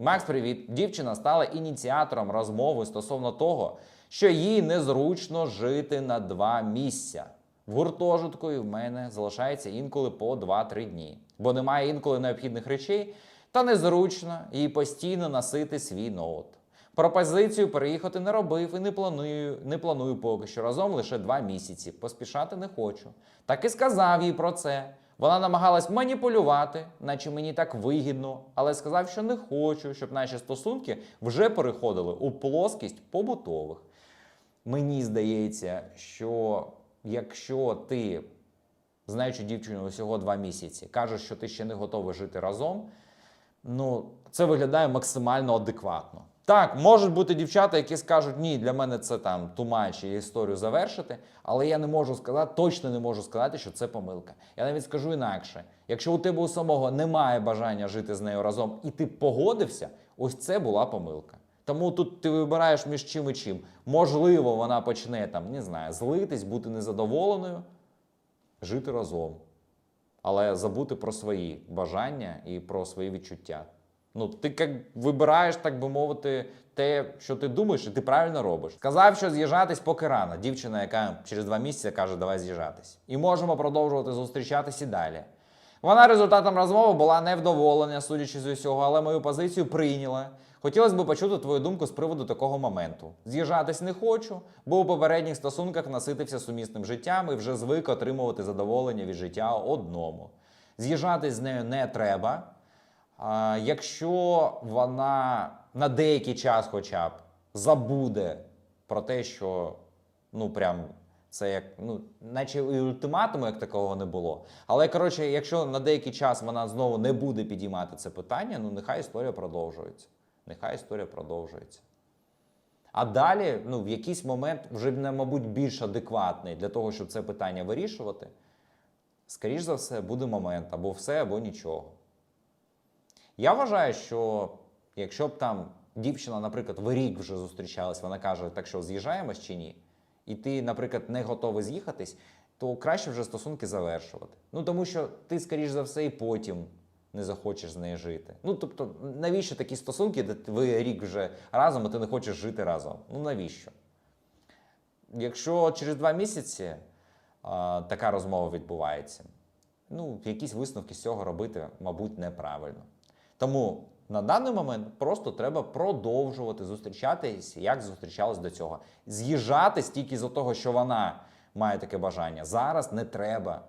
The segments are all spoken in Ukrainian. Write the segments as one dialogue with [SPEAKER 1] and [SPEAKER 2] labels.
[SPEAKER 1] Макс, привіт. Дівчина стала ініціатором розмови стосовно того, що їй незручно жити на два місця. В гуртожитку і в мене залишається інколи по 2-3 дні, бо немає інколи необхідних речей, та незручно їй постійно носити свій ноут. Пропозицію переїхати не робив і не планую, не планую поки що разом лише два місяці. Поспішати не хочу. Так і сказав їй про це. Вона намагалась маніпулювати, наче мені так вигідно, але сказав, що не хочу, щоб наші стосунки вже переходили у плоскість побутових. Мені здається, що якщо ти, знаючи дівчину усього два місяці, кажеш, що ти ще не готовий жити разом, ну це виглядає максимально адекватно. Так, можуть бути дівчата, які скажуть, ні, для мене це там тумач історію завершити, але я не можу сказати, точно не можу сказати, що це помилка. Я навіть скажу інакше: якщо у тебе у самого немає бажання жити з нею разом, і ти погодився, ось це була помилка. Тому тут ти вибираєш між чим і чим. Можливо, вона почне там, не знаю, злитись, бути незадоволеною, жити разом але забути про свої бажання і про свої відчуття. Ну, ти як вибираєш, так би мовити, те, що ти думаєш, і ти правильно робиш. Сказав, що з'їжджатись поки рано. Дівчина, яка через два місяці каже, давай з'їжджатись. І можемо продовжувати зустрічатись і далі. Вона результатом розмови була невдоволена, судячи з усього, але мою позицію прийняла. Хотілося б почути твою думку з приводу такого моменту. З'їжджатись не хочу, бо у попередніх стосунках наситився сумісним життям і вже звик отримувати задоволення від життя одному. З'їжджатись з нею не треба. Якщо вона на деякий час, хоча б, забуде про те, що ну прям це як, ну, наче і ультиматуму як такого не було. Але коротше, якщо на деякий час вона знову не буде підіймати це питання, ну нехай історія продовжується. Нехай історія продовжується. А далі, ну, в якийсь момент, вже, мабуть, більш адекватний для того, щоб це питання вирішувати, скоріш за все, буде момент або все, або нічого. Я вважаю, що якщо б там дівчина, наприклад, в рік вже зустрічалась, вона каже, так що з'їжджаємось чи ні, і ти, наприклад, не готовий з'їхатись, то краще вже стосунки завершувати. Ну тому що ти, скоріш за все, і потім не захочеш з нею жити. Ну тобто, навіщо такі стосунки, де ви рік вже разом, а ти не хочеш жити разом? Ну навіщо? Якщо через два місяці а, така розмова відбувається, ну, якісь висновки з цього робити, мабуть, неправильно. Тому на даний момент просто треба продовжувати зустрічатись, як зустрічались до цього. З'їжджатись тільки з-за того, що вона має таке бажання. Зараз не треба.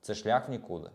[SPEAKER 1] Це шлях в нікуди.